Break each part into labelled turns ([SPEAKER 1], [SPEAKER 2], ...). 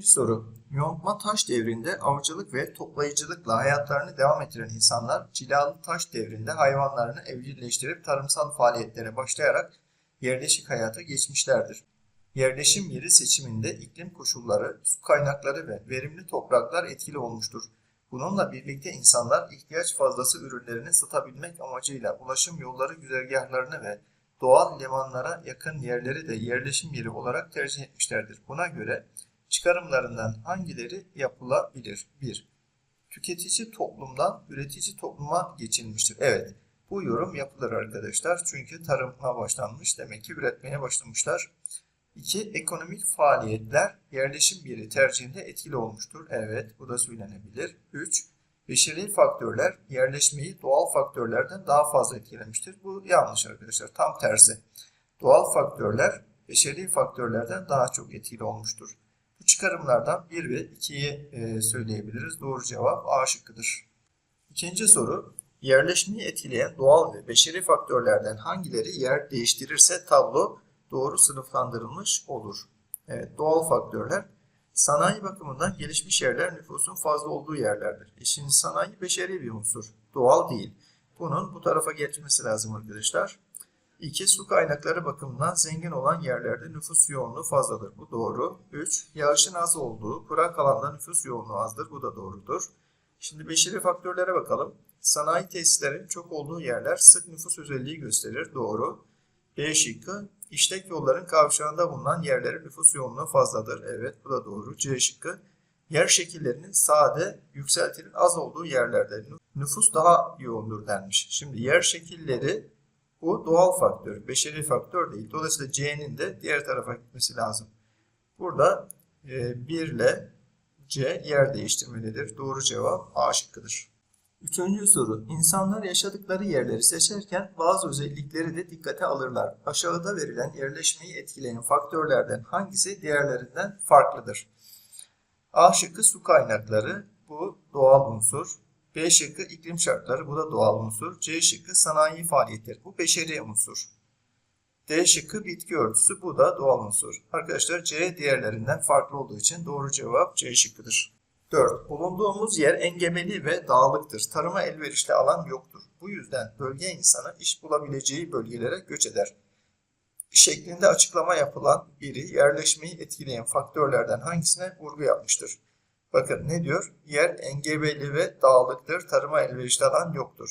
[SPEAKER 1] Birinci soru. Yontma taş devrinde avcılık ve toplayıcılıkla hayatlarını devam ettiren insanlar cilalı taş devrinde hayvanlarını evcilleştirip tarımsal faaliyetlere başlayarak yerleşik hayata geçmişlerdir. Yerleşim yeri seçiminde iklim koşulları, su kaynakları ve verimli topraklar etkili olmuştur. Bununla birlikte insanlar ihtiyaç fazlası ürünlerini satabilmek amacıyla ulaşım yolları güzergahlarını ve doğal limanlara yakın yerleri de yerleşim yeri olarak tercih etmişlerdir. Buna göre çıkarımlarından hangileri yapılabilir? 1. Tüketici toplumdan üretici topluma geçilmiştir. Evet, bu yorum yapılır arkadaşlar. Çünkü tarıma başlanmış, demek ki üretmeye başlamışlar. 2. Ekonomik faaliyetler yerleşim yeri tercihinde etkili olmuştur. Evet, bu da söylenebilir. 3. Beşeri faktörler yerleşmeyi doğal faktörlerden daha fazla etkilemiştir. Bu yanlış arkadaşlar. Tam tersi. Doğal faktörler beşeri faktörlerden daha çok etkili olmuştur. Çıkarımlardan 1 ve 2'yi e, söyleyebiliriz. Doğru cevap A şıkkıdır. İkinci soru. Yerleşmeyi etkileyen doğal ve beşeri faktörlerden hangileri yer değiştirirse tablo doğru sınıflandırılmış olur. Evet, doğal faktörler Sanayi bakımından gelişmiş yerler nüfusun fazla olduğu yerlerdir. E şimdi sanayi beşeri bir unsur. Doğal değil. Bunun bu tarafa geçmesi lazım arkadaşlar. İki, su kaynakları bakımından zengin olan yerlerde nüfus yoğunluğu fazladır. Bu doğru. Üç, yağışın az olduğu, kurak alanda nüfus yoğunluğu azdır. Bu da doğrudur. Şimdi beşeri faktörlere bakalım. Sanayi tesislerin çok olduğu yerler sık nüfus özelliği gösterir. Doğru. B şıkkı İşlek yolların kavşağında bulunan yerlerin nüfus yoğunluğu fazladır. Evet bu da doğru. C şıkkı. Yer şekillerinin sade, yükseltinin az olduğu yerlerde nüfus daha yoğundur denmiş. Şimdi yer şekilleri bu doğal faktör, beşeri faktör değil. Dolayısıyla C'nin de diğer tarafa gitmesi lazım. Burada e, 1 ile C yer değiştirmelidir. Doğru cevap A şıkkıdır. Üçüncü soru. İnsanlar yaşadıkları yerleri seçerken bazı özellikleri de dikkate alırlar. Aşağıda verilen yerleşmeyi etkileyen faktörlerden hangisi diğerlerinden farklıdır? A şıkkı su kaynakları. Bu doğal unsur. B şıkkı iklim şartları. Bu da doğal unsur. C şıkkı sanayi faaliyetleri. Bu beşeri unsur. D şıkkı bitki örtüsü. Bu da doğal unsur. Arkadaşlar C diğerlerinden farklı olduğu için doğru cevap C şıkkıdır. 4. Bulunduğumuz yer engebeli ve dağlıktır. Tarıma elverişli alan yoktur. Bu yüzden bölge insanı iş bulabileceği bölgelere göç eder. Şeklinde açıklama yapılan biri yerleşmeyi etkileyen faktörlerden hangisine vurgu yapmıştır? Bakın ne diyor? Yer engebeli ve dağlıktır. Tarıma elverişli alan yoktur.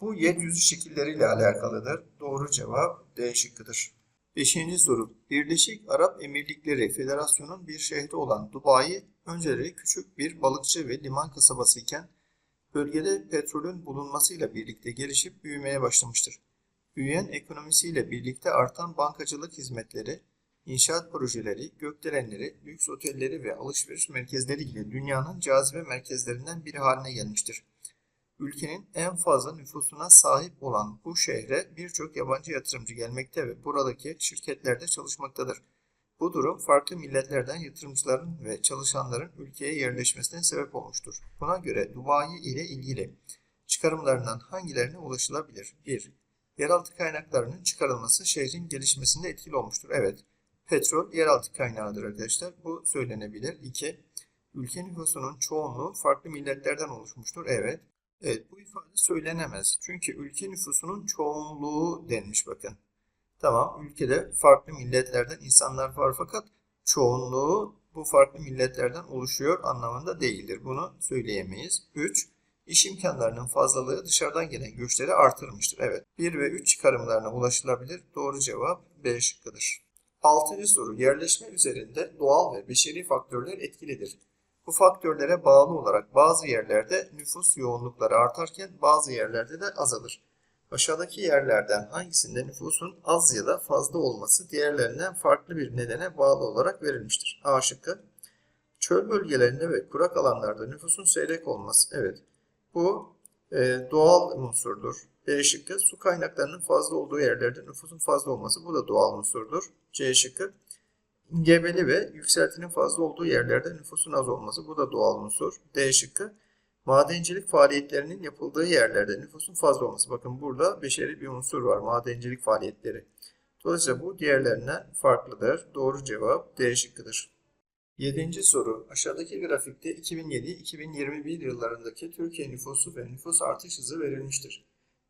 [SPEAKER 1] Bu yeryüzü şekilleriyle alakalıdır. Doğru cevap D şıkkıdır. Beşinci soru. Birleşik Arap Emirlikleri Federasyonu'nun bir şehri olan Dubai, önceleri küçük bir balıkçı ve liman kasabası iken bölgede petrolün bulunmasıyla birlikte gelişip büyümeye başlamıştır. Büyüyen ekonomisiyle birlikte artan bankacılık hizmetleri, inşaat projeleri, gökdelenleri, lüks otelleri ve alışveriş merkezleri ile dünyanın cazibe merkezlerinden biri haline gelmiştir. Ülkenin en fazla nüfusuna sahip olan bu şehre birçok yabancı yatırımcı gelmekte ve buradaki şirketlerde çalışmaktadır. Bu durum farklı milletlerden yatırımcıların ve çalışanların ülkeye yerleşmesine sebep olmuştur. Buna göre Dubai ile ilgili çıkarımlarından hangilerine ulaşılabilir? 1. Yeraltı kaynaklarının çıkarılması şehrin gelişmesinde etkili olmuştur. Evet, petrol yeraltı kaynağıdır arkadaşlar. Bu söylenebilir. 2. Ülke nüfusunun çoğunluğu farklı milletlerden oluşmuştur. Evet. Evet bu ifade söylenemez. Çünkü ülke nüfusunun çoğunluğu denmiş bakın. Tamam ülkede farklı milletlerden insanlar var fakat çoğunluğu bu farklı milletlerden oluşuyor anlamında değildir. Bunu söyleyemeyiz. 3. İş imkanlarının fazlalığı dışarıdan gelen göçleri artırmıştır. Evet 1 ve 3 çıkarımlarına ulaşılabilir. Doğru cevap B şıkkıdır. Altıncı soru yerleşme üzerinde doğal ve beşeri faktörler etkilidir. Bu faktörlere bağlı olarak bazı yerlerde nüfus yoğunlukları artarken bazı yerlerde de azalır. Aşağıdaki yerlerden hangisinde nüfusun az ya da fazla olması diğerlerinden farklı bir nedene bağlı olarak verilmiştir. A şıkkı. Çöl bölgelerinde ve kurak alanlarda nüfusun seyrek olması. Evet. Bu e, doğal unsurdur. B şıkkı. Su kaynaklarının fazla olduğu yerlerde nüfusun fazla olması. Bu da doğal unsurdur. C şıkkı. Gebeli ve yükseltinin fazla olduğu yerlerde nüfusun az olması. Bu da doğal unsur. D şıkkı. Madencilik faaliyetlerinin yapıldığı yerlerde nüfusun fazla olması. Bakın burada beşeri bir unsur var. Madencilik faaliyetleri. Dolayısıyla bu diğerlerinden farklıdır. Doğru cevap D şıkkıdır. Yedinci soru. Aşağıdaki grafikte 2007-2021 yıllarındaki Türkiye nüfusu ve nüfus artış hızı verilmiştir.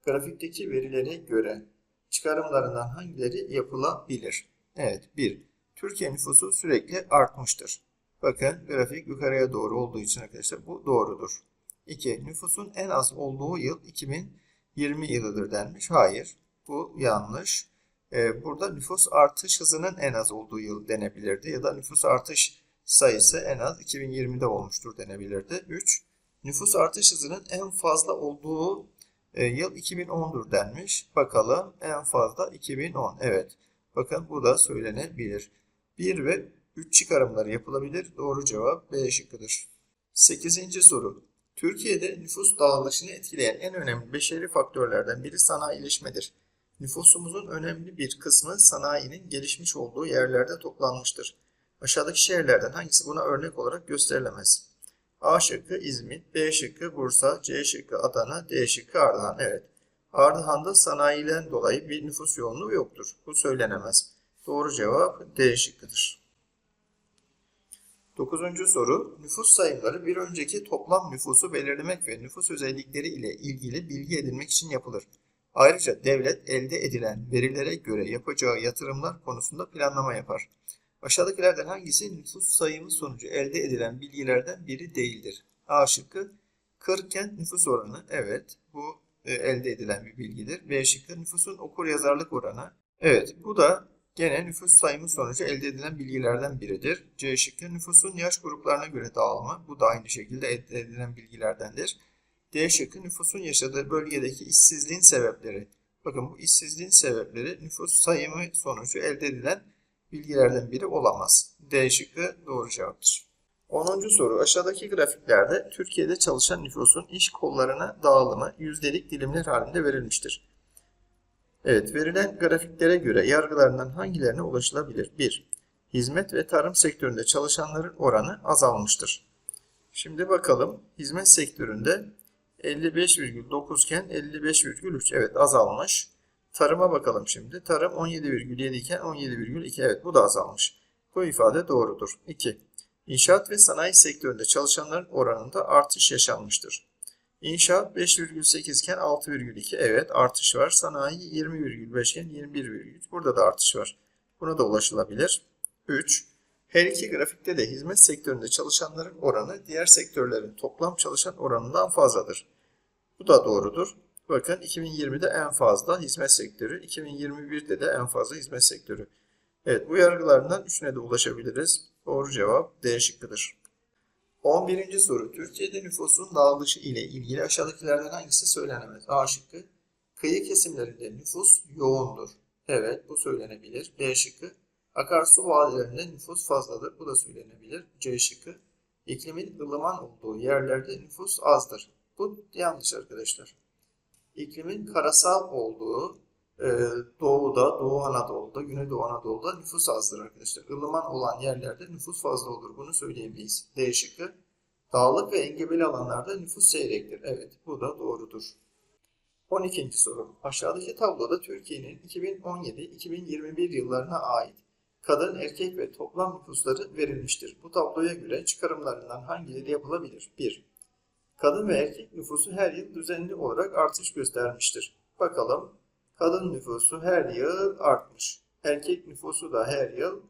[SPEAKER 1] Grafikteki verilere göre çıkarımlarından hangileri yapılabilir? Evet, 1. Türkiye nüfusu sürekli artmıştır. Bakın grafik yukarıya doğru olduğu için arkadaşlar bu doğrudur. 2. Nüfusun en az olduğu yıl 2020 yılıdır denmiş. Hayır, bu yanlış. Ee, burada nüfus artış hızının en az olduğu yıl denebilirdi ya da nüfus artış sayısı en az 2020'de olmuştur denebilirdi. 3. Nüfus artış hızının en fazla olduğu e, yıl 2010'dur denmiş. Bakalım en fazla 2010. Evet. Bakın bu da söylenebilir. 1 ve 3 çıkarımları yapılabilir. Doğru cevap B şıkkıdır. 8. soru. Türkiye'de nüfus dağılışını etkileyen en önemli beşeri faktörlerden biri sanayileşmedir. Nüfusumuzun önemli bir kısmı sanayinin gelişmiş olduğu yerlerde toplanmıştır. Aşağıdaki şehirlerden hangisi buna örnek olarak gösterilemez? A şıkkı İzmit, B şıkkı Bursa, C şıkkı Adana, D şıkkı Ardahan. Evet. Ardahan'da sanayiden dolayı bir nüfus yoğunluğu yoktur. Bu söylenemez. Doğru cevap D şıkkıdır. Dokuzuncu soru. Nüfus sayımları bir önceki toplam nüfusu belirlemek ve nüfus özellikleri ile ilgili bilgi edinmek için yapılır. Ayrıca devlet elde edilen verilere göre yapacağı yatırımlar konusunda planlama yapar. Aşağıdakilerden hangisi nüfus sayımı sonucu elde edilen bilgilerden biri değildir? A şıkkı 40 kent nüfus oranı. Evet bu e, elde edilen bir bilgidir. B şıkkı nüfusun okur yazarlık oranı. Evet bu da gene nüfus sayımı sonucu elde edilen bilgilerden biridir. C şıkkı nüfusun yaş gruplarına göre dağılımı. Bu da aynı şekilde elde edilen bilgilerdendir. D şıkkı nüfusun yaşadığı bölgedeki işsizliğin sebepleri. Bakın bu işsizliğin sebepleri nüfus sayımı sonucu elde edilen bilgilerden biri olamaz. D şıkkı doğru cevaptır. 10. soru. Aşağıdaki grafiklerde Türkiye'de çalışan nüfusun iş kollarına dağılımı yüzdelik dilimler halinde verilmiştir. Evet, verilen grafiklere göre yargılarından hangilerine ulaşılabilir? 1. Hizmet ve tarım sektöründe çalışanların oranı azalmıştır. Şimdi bakalım hizmet sektöründe 55,9 iken 55,3 evet azalmış. Tarıma bakalım şimdi. Tarım 17,7 iken 17,2 evet bu da azalmış. Bu ifade doğrudur. 2. İnşaat ve sanayi sektöründe çalışanların oranında artış yaşanmıştır. İnşaat 5,8 iken 6,2 evet artış var. Sanayi 20,5 iken 21,3 burada da artış var. Buna da ulaşılabilir. 3. Her iki grafikte de hizmet sektöründe çalışanların oranı diğer sektörlerin toplam çalışan oranından fazladır. Bu da doğrudur. Bakın 2020'de en fazla hizmet sektörü, 2021'de de en fazla hizmet sektörü. Evet bu yargılarından üçüne de ulaşabiliriz. Doğru cevap D şıkkıdır. 11. soru. Türkiye'de nüfusun dağılışı ile ilgili aşağıdakilerden hangisi söylenemez? A şıkkı. Kıyı kesimlerinde nüfus yoğundur. Evet bu söylenebilir. B şıkkı. Akarsu vadilerinde nüfus fazladır. Bu da söylenebilir. C şıkkı. İklimin ılıman olduğu yerlerde nüfus azdır. Bu yanlış arkadaşlar. İklimin karasal olduğu e, doğuda, Doğu Anadolu'da, Güneydoğu Anadolu'da nüfus azdır arkadaşlar. Ilıman olan yerlerde nüfus fazla olur. Bunu söyleyemeyiz. D şıkkı. Dağlık ve engebeli alanlarda nüfus seyrektir. Evet, bu da doğrudur. 12. soru. Aşağıdaki tabloda Türkiye'nin 2017-2021 yıllarına ait kadın, erkek ve toplam nüfusları verilmiştir. Bu tabloya göre çıkarımlarından hangileri yapılabilir? 1. Kadın ve erkek nüfusu her yıl düzenli olarak artış göstermiştir. Bakalım kadın nüfusu her yıl artmış. Erkek nüfusu da her yıl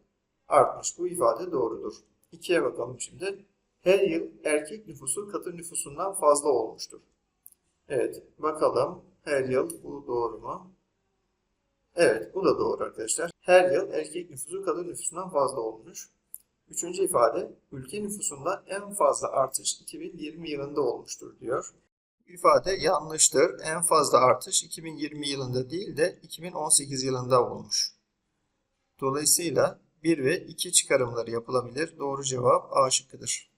[SPEAKER 1] artmış. Bu ifade doğrudur. İkiye bakalım şimdi. Her yıl erkek nüfusu kadın nüfusundan fazla olmuştur. Evet bakalım her yıl bu doğru mu? Evet bu da doğru arkadaşlar. Her yıl erkek nüfusu kadın nüfusundan fazla olmuş. Üçüncü ifade, ülke nüfusunda en fazla artış 2020 yılında olmuştur diyor. İfade yanlıştır. En fazla artış 2020 yılında değil de 2018 yılında olmuş. Dolayısıyla 1 ve 2 çıkarımları yapılabilir. Doğru cevap A şıkkıdır.